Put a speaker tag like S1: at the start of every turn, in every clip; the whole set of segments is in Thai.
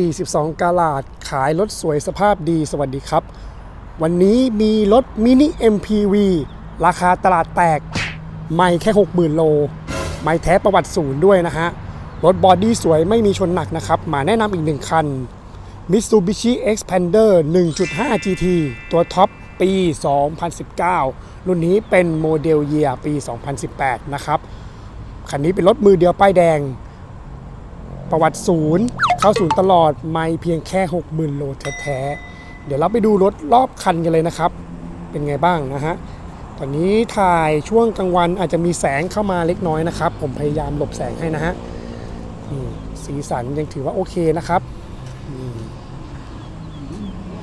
S1: 42 กาลาดขายรถสวยสภาพดีสวัสดีครับ วันนี้มีรถมินิ MPV ราคาตลาดแตก ไม่แค่ 60,000 โล ไม่แท้ประวัติศูนย์ด้วยนะฮะ รถบอดี้สวยไม่มีชนหนักนะครับ มาแนะนำอีกหนึ่งคัน Mitsubishi Xpander 1.5 GT ตัวท็อปปี 2019 รุ่นนี้เป็นโมเดลเยียปี 2018 นะครับ คันนี้เป็นรถมือเดียวป้ายแดง ประวัติศูนย์ เข้าศูนย์ตลอดไม่เพียงแค่ 60,000 โลแท้ๆเดี๋ยวเราไปดูรถรอบคันกันเลยนะครับ เป็นไงบ้างนะฮะตอนนี้ถ่ายช่วงกลางวันอาจจะมีแสงเข้ามาเล็กน้อยนะครับ ผมพยายามหลบแสงให้นะฮะสีสันยังถือว่าโอเคนะครับ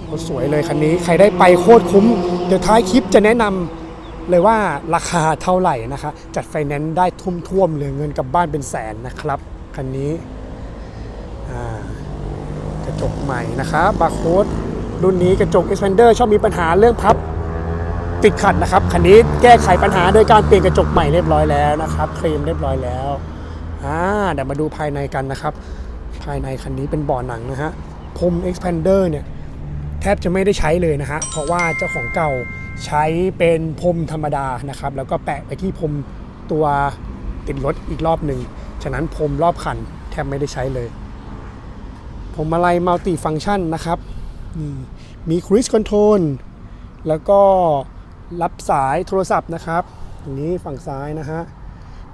S1: รถสวยเลยคันนี้ใครได้ไปโคตรคุ้ม เดี๋ยวท้ายคลิปจะแนะนำเลยว่าราคาเท่าไหร่นะคะ จัดไฟแนนซ์ได้ทุ่มๆเลยเงินกลับบ้านเป็นแสนนะครับคันนี้ กระจกใหม่นะครับบาร์โค้ดรุ่นนี้กระจก Expander ชอบมีปัญหาเรื่องพับติดขัดนะครับคันนี้แก้ไขปัญหาโดยการเปลี่ยนกระจกใหม่เรียบร้อยแล้วนะครับเคลมเรียบร้อยแล้วอ่าเดี๋ยวมาดูภายในกันนะครับ ภายในคันนี้เป็นบ่อหนังนะฮะพรม Expander เนี่ยแทบจะไม่ได้ใช้เลยนะฮะเพราะว่าเจ้าของเก่าใช้เป็นพรมธรรมดานะครับ แล้วก็แปะไปที่พรมตัวติดรถอีกรอบหนึ่งฉะนั้นพรมรอบคันแทบไม่ได้ใช้เลย ผมอะไรมัลติฟัง c t ชันนะครับนี่มีค i ิ e คอนโทรลแล้วก็รับสายโทรศัพท์นะครับอย่างนี้ฝั่งซ้ายนะฮะ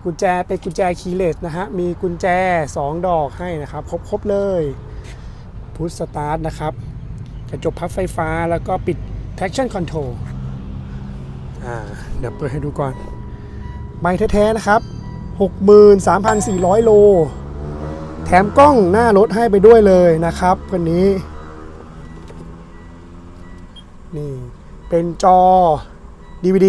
S1: กุญแจเป็นกุญแจคีย์เลสนะฮะมีกุญแจ 2 ดอกให้นะครับ ครบๆเลยพุชสตาร์ทนะครับกระจกพับไฟฟ้าแล้วก็ปิด traction control อ่าเดี๋ยวเปิดให้ดูก่อน ใบแท้ ๆ นะครับ 63,400 โล แถมกล้องหน้ารถให้ไปด้วยเลยนะครับคันนี้นี่เป็นจอ DVD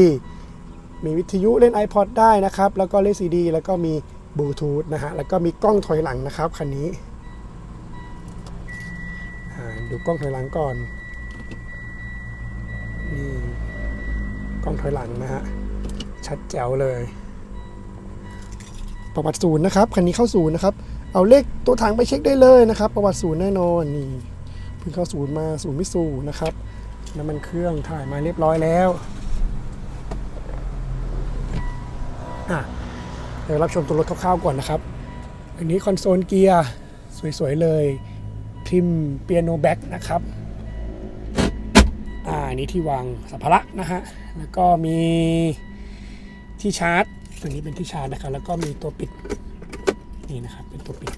S1: มีวิทยุเล่น iPod ได้นะครับ แล้วก็เล่น CD แล้วก็มีบลูทูธนะฮะ แล้วก็มีกล้องถอยหลังนะครับคันนี้ดูกล้องถอยหลังก่อนนี่กล้องถอยหลังนะฮะ ชัดแจ๋วเลย ประวัติศูนย์นะครับ คันนี้เข้าศูนย์นะครับ เอาเลขตัวถังไปเช็คได้เลยนะครับ ประวัติศูนย์แน่นอนนี่เพิ่งเข้าศูนย์มาศูนย์มิสูนะครับน้ำมันเครื่องถ่ายมาเรียบร้อยแล้วอะเดี๋ยวรับชมตัวรถคร่าวๆก่อนนะครับ อันนี้คอนโซลเกียร์สวยๆเลยพิมเปียโนแบ็กนะครับอ่านนี้ที่วางสัมภาระนะฮะแล้วก็มีที่ชาร์จตัวนี้เป็นที่ชาร์จนะครับแล้วก็มีตัวปิด นี่นะครับเป็นตัวปิด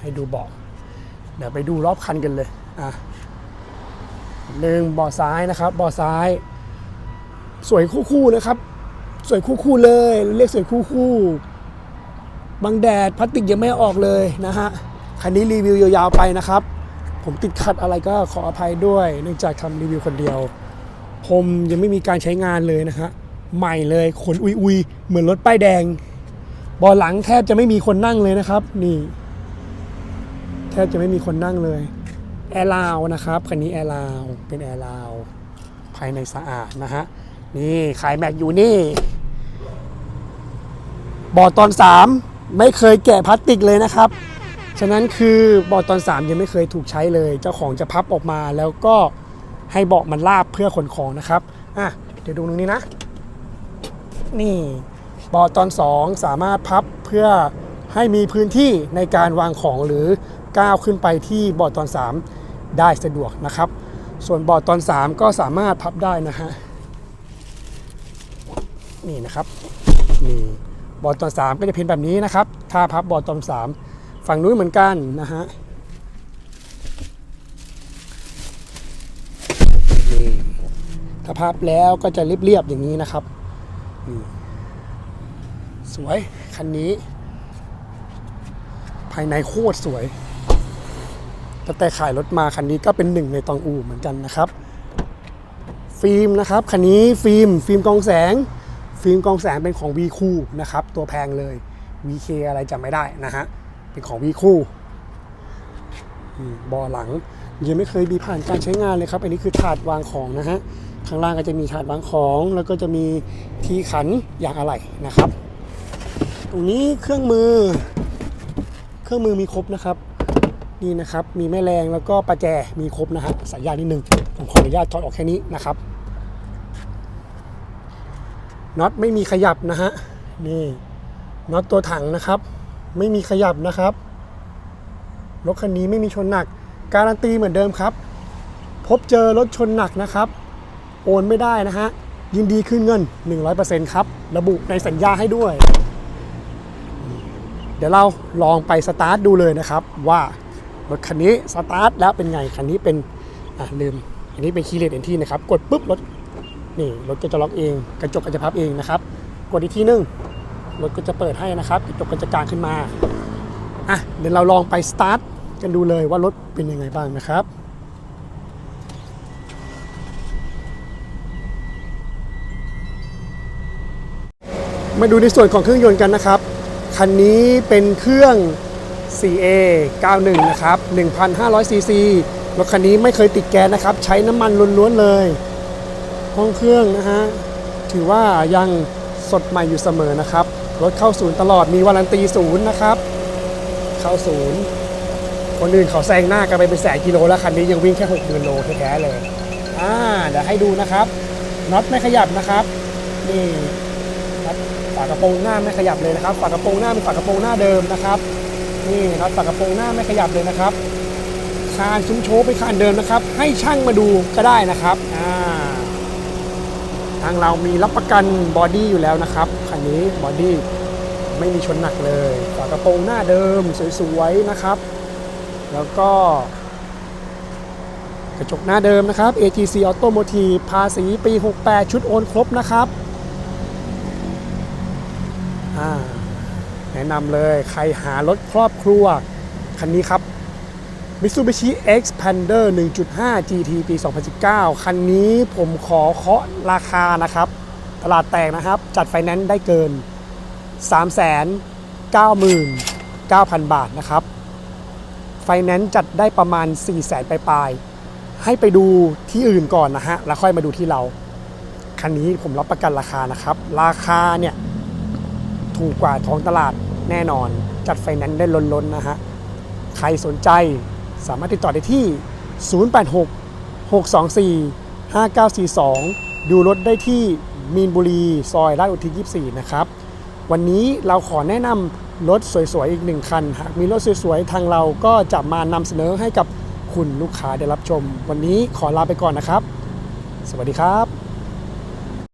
S1: ให้ดูเบาะเดี๋ยวไปดูรอบคันกันเลยอะหนึ่งเบาะซ้ายนะครับเบาะซ้าย สวยคู่ๆนะครับ สวยคู่ๆเลย เรียกสวยคู่ๆบังแดดพลาสติกยังไม่ออกเลยนะฮะคันนี้รีวิวยาวๆไปนะครับ ผมติดขัดอะไรก็ขออภัยด้วย เนื่องจากทำรีวิวคนเดียว ผมยังไม่มีการใช้งานเลยนะฮะ ใหม่เลยขนอุยๆเหมือนรถป้ายแดงบอหลังแทบจะไม่มีคนนั่งเลยนะครับ นี่แทบจะไม่มีคนนั่งเลยแอร์ลาวนะครับคันนี้แอร์ลาวเป็นแอร์ลาวภายในสะอาดนะฮะนี่ขายแม็กอยู่นี่บอตอน 3 ไม่เคยแกะพลาสติกเลยนะครับ ฉะนั้นคือบอตอน 3 ยังไม่เคยถูกใช้เลย เจ้าของจะพับออกมาแล้วก็ให้เบาะมันลาบเพื่อขนของนะครับอะเดี๋ยวดูตรงนี้นะ นี่บอร์ดตอน 2 สามารถพับเพื่อให้มีพื้นที่ในการวางของหรือก้าวขึ้นไปที่บอร์ดตอน 3 ได้สะดวกนะครับ ส่วนบอร์ดตอน 3 ก็สามารถพับได้นะฮะนี่นะครับนี่บอร์ดตอน 3 ก็จะเป็นแบบนี้นะครับ ถ้าพับบอร์ดตอน 3 ฝั่งนู้นเหมือนกันนะฮะถ้าพับแล้วก็จะเรียบๆอย่างนี้นะครับ นี่สวย คันนี้ ภายในโคตรสวยตั้งแต่ขายรถมาคันนี้ก็เป็นหนึ่งในตองอูเหมือนกันนะครับ ฟิล์มนะครับ คันนี้ฟิล์ม ฟิล์มกองแสง ฟิล์มกองแสงเป็นของ V คู่นะครับ ตัวแพงเลย VK อะไรจำไม่ได้นะฮะ เป็นของ V คู่อืมบอหลังยังไม่เคยมีผ่านการใช้งานเลยครับ อันนี้คือถาดวางของนะฮะ ข้างล่างก็จะมีถาดวางของ แล้วก็จะมีที่ขันยางอะไหล่นะครับ ตรงนี้เครื่องมือ เครื่องมือมีครบนะครับนี่นะครับ มีแม่แรงแล้วก็ประแจมีครบนะฮะสายยางนิดนึงผมขออนุญาตถอดออกแค่นี้นะครับน็อตไม่มีขยับนะฮะนี่น็อตตัวถังนะครับ ไม่มีขยับนะครับรถคันนี้ไม่มีชนหนัก การันตีเหมือนเดิมครับ พบเจอรถชนหนักนะครับ โอนไม่ได้นะฮะ ยินดีคืนเงิน 100%ครับ ระบุในสัญญาให้ด้วย เดี๋ยวเราลองไปสตาร์ทดูเลยนะครับ ว่ารถคันนี้สตาร์ทแล้วเป็นไง คันนี้เป็น อะลืม อันนี้เป็นคีย์เลสเอนที่นะครับ กดปุ๊บรถ นี่รถก็จะล็อกเอง กระจกก็จะพับเองนะครับ กดอีกทีนึงรถก็จะเปิดให้นะครับ กระจกก็จะกางขึ้นมา อะ เดี๋ยวเราลองไปสตาร์ทกันดูเลยว่ารถเป็นยังไงบ้างนะครับ มาดูในส่วนของเครื่องยนต์กันนะครับ คันนี้เป็นเครื่อง 4A 91 นะครับ 1,500 ซีซีรถคันนี้ไม่เคยติดแก๊สนะครับ ใช้น้ำมันล้วนๆเลย ห้องเครื่องนะฮะ ถือว่ายังสดใหม่อยู่เสมอนะครับ รถเข้าศูนย์ตลอด มีวารันตีศูนย์นะครับ เข้าศูนย์ คนอื่นเขาแซงหน้ากันไปเป็นแสนกิโลแล้วคันนี้ยังวิ่งแค่6เดือนโลแท้ๆเลย อ่า เดี๋ยวให้ดูนะครับ น็อตไม่ขยับนะครับ นี่ ฝากระโปรงหน้าไม่ขยับเลยนะครับ ฝากระโปรงหน้าเป็นฝากระโปรงหน้าเดิมนะครับ นี่ครับฝากระโปรงหน้าไม่ขยับเลยนะครับ คานซุ้มโชว์เป็นคานเดิมนะครับ ให้ช่างมาดูก็ได้นะครับอ่าทางเรามีรับประกันบอดี้อยู่แล้วนะครับคันนี้บอดี้ไม่มีชนหนักเลย ฝากระโปรงหน้าเดิมสวยๆนะครับ แล้วก็กระจกหน้าเดิมนะครับ AGC Automotive ภาษีปี 68 ชุดโอนครบนะครับ แนะนำเลยใครหารถครอบครัว คันนี้ครับ Mitsubishi Xpander 1.5 GT ปี 2019 คันนี้ผมขอเคาะราคานะครับ ตลาดแตกนะครับ จัดไฟแนนซ์ได้เกิน 399,000 บาทนะครับ ไฟแนนซ์จัดได้ประมาณ 4 0 0 0 0 0ปลายๆ ให้ไปดูที่อื่นก่อนนะฮะ แล้วค่อยมาดูที่เรา คันนี้ผมรับประกันราคานะครับ ราคาเนี่ย ถูกกว่าท้องตลาดแน่นอน จัดไฟแนนซ์ได้ล้นๆนะฮะ ใครสนใจสามารถติดต่อได้ที่ 086 624 5942 ดูรถได้ที่มีนบุรี ซอยลาดอุทิศ 24 นะครับ วันนี้เราขอแนะนำรถสวยๆ อีกหนึ่งคัน หากมีรถสวยๆ ทางเราก็จะมานำเสนอให้กับคุณลูกค้าได้รับชม วันนี้ขอลาไปก่อนนะครับ สวัสดีครับ